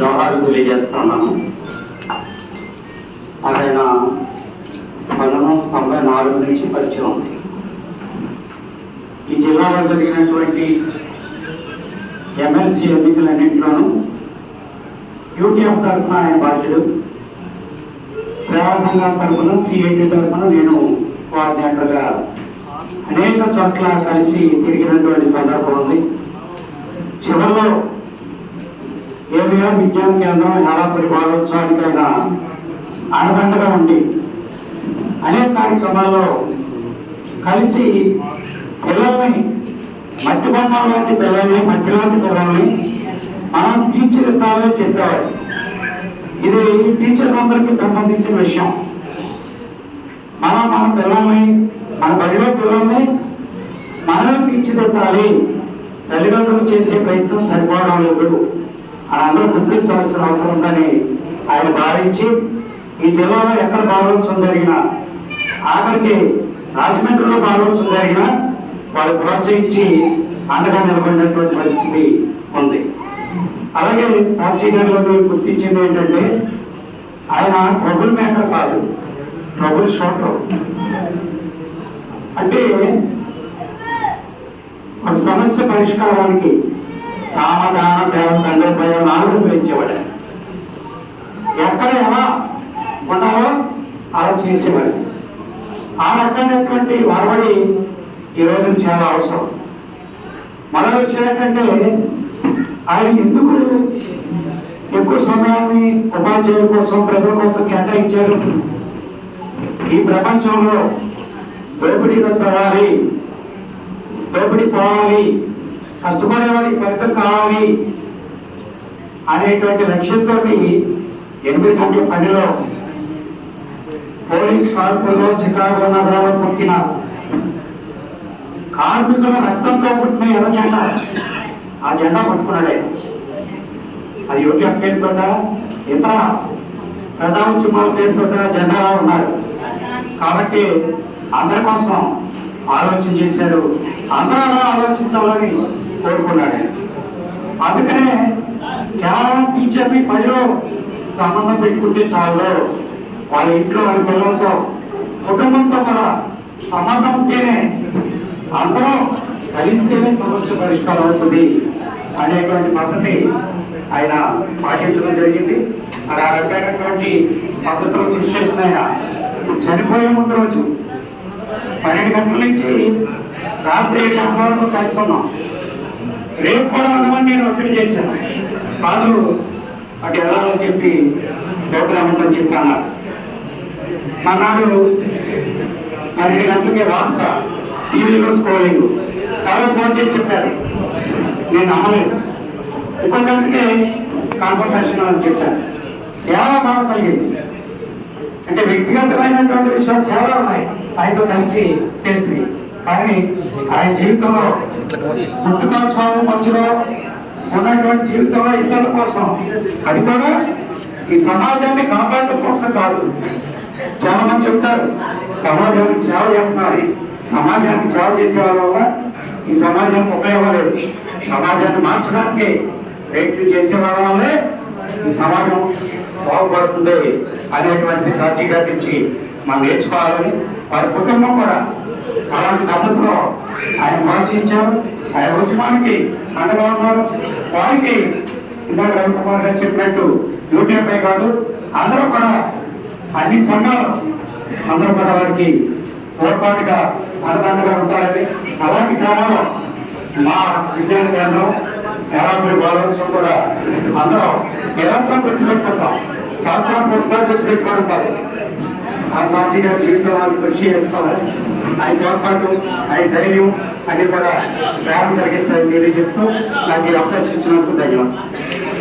జోహారు తెలియజేస్తున్నాను. ఆయన పంతొమ్మిది తొంభై నాలుగు నుంచి పరిచయం. ఉంది ఈ జిల్లాలో జరిగినటువంటి ఎమ్మెల్సీ ఎన్నికలన్నింటిలోనూ యూటీఎఫ్ తరఫున ఆయన బాధ్యుడు. ప్రజా సంఘం తరఫున సిఐటి తరఫున నేను కోఆర్డినేటర్గా అనేక చోట్ల కలిసి తిరిగినటువంటి సందర్భం ఉంది. చివరిలో ఏవిఆ విజ్ఞాన కేంద్రం యాదాపురి బాలోత్సవానికైనా ఆనదండగా ఉండి అనేక కార్యక్రమాల్లో కలిసి పిల్లల్ని మట్టి బొమ్మల లాంటి పిల్లల్ని మట్టి లాంటి పిల్లల్ని మనం తీర్చిదిద్దాలని చెప్పేవారు ఇది టీచర్లందరికీ సంబంధించిన విషయం. మనం మన పిల్లల్ని మన బడిలో పిల్లల్ని మనమే తీర్చిదిద్దాలి తల్లిదండ్రులు చేసే ప్రయత్నం సరిపోవడం లేదు. అని అందరూ గుర్తించాల్సిన అవసరం ఉందని ఆయన భావించి ఈ జిల్లాలో ఎక్కడ బాలోత్సవం జరిగినా ఆఖరికి రాజమండ్రిలో బాలోత్సవం జరిగినా వాళ్ళు ప్రోత్సహించి అండగా నిలబడినటువంటి పరిస్థితి ఉంది. అలాగే సాక్షి గారిలో గుర్తించింది ఏంటంటే ఆయన ట్రబుల్ మేకర్ కాదు ట్రబుల్ షోటర్. అంటే ఒక సమస్య పరిష్కారానికి సామధాన దేవం తండ్రి భయం నాలుగు పెంచేవాడు ఎక్కడ ఎలా ఉండాలో అలా చేసేవాడు. ఆ రకమైనటువంటి వరవడి ఈరోజు చాలా అవసరం. మరో విషయం ఏంటంటే ఆయన ఎందుకు ఎక్కువ సమయాన్ని ఉపాధ్యాయుల కోసం ప్రజల కోసం కేటాయించారు? ఈ ప్రపంచంలో దోపిడీ తవ్వాలి దోపిడీ పోవాలి కష్టపడేవాడికి ఫలితం కావాలి అనేటువంటి లక్ష్యంతో ఎనిమిది గంటల పనిలో పోలీస్ కార్పుల్లో చికాగో నగరంలో పుట్టిన కార్మికుల రక్తంతో పుట్టిన ఎర్ర జెండా. ఆ జెండా పట్టుకున్నాడే. అది యూట్యూబ్ పేరుతోట ఇతర ప్రజా ఉద్యమాల పేరుతోట జెండాలా ఉన్నారు కాబట్టి అందరి కోసం ఆలోచన చేశారు అందరూ అలా ఆలోచించాలని కోరుకున్నాడు. అందుకనే కేవలం టీచర్ని పనిలో సంబంధం పెట్టుకుంటే చాలు. వాళ్ళ ఇంట్లో వాళ్ళ పిల్లలతో కుటుంబంతో కూడా సంబంధం ఉంటేనే అందరూ కలిస్తేనే సమస్య పరిష్కారం అవుతుంది అనేటువంటి పద్ధతి ఆయన పాటించడం జరిగింది. మరి ఆ రకమైనటువంటి పద్ధతులు కృషి చేసిన ఆయన చనిపోయే ముందు రోజు పన్నెండు గంటల నుంచి రాత్రి ఏడు గంటల వరకు కలిసి ఉన్నాం రేపు కూడా ఉండమని నేను ఒత్తిడి చేశాను. కాదు అటు వెళ్ళాలని చెప్పి ప్రోగ్రామ్ ఉందని చెప్పి అన్నారు. మన్నాడు పన్నెండు గంటలకి వార్త టీవీలో స్క్రోలింగ్. చాలా ఫోన్ చేసి చెప్పారు. నేను నమ్మలేదు ఒక గంటకే కాన్ఫర్మేషన్ అని చెప్పాను చాలా బాధ కలిగింది. అంటే వ్యక్తిగతమైనటువంటి విషయాలు చాలా ఉన్నాయి. ఆయనతో కలిసి చేసి కానీ ఆయన జీవితంలో పుట్టుక మధ్యలో ఉన్నటువంటి జీవితంలో ఇతరుల కోసం. అది కూడా ఈ సమాజాన్ని కాపాడటం కోసం కాదు. చాలా మంది చెప్తారు సమాజానికి సేవ చేస్తున్నారు. సమాజానికి సేవ చేసే వాళ్ళ వల్ల ఈ సమాజానికి ఉపయోగలేదు సమాజాన్ని మార్చడానికి ప్రయత్నం చేసే వాళ్ళ వల్లే ఈ సమాజం బాగుపడుతుంది అనేటువంటి సాక్షిగా నుంచి మనం నేర్చుకోవాలని వారి కుటుంబం కూడా అలాంటి పద్ధతిలో ఆయన వాచించారు ఆయన ఉద్యమానికి అండగా ఉన్నారు. వారికి ఇందాక రవికుమార్ గారు చెప్పినట్టు యూట్యూబ్ కాదు అందరూ కూడా అన్ని సంఘాలు అందరూ కూడా వారికి తోడ్పాటుగా అండదండగా ఉంటారని అలాంటి క్రమంలో మా విజ్ఞాన కేంద్రం యాభై బాలోత్సవం కూడా అందరం నిరంతరం గుర్తుపెట్టుకుంటాం. సంవత్సరానికి ఒకసారి గుర్తుపెట్టుకుంటారు. ఆ సాక్షి గారి జీవితంలో కృషి చేస్తాము. ఆయన తోడ్పాటు ఆయన ధైర్యం అన్ని కూడా ప్రారంభం కలిగిస్తాయని తెలియజేస్తూ నాకు ఈ అవకాశం ఇచ్చినందుకు ధన్యవాదాలు.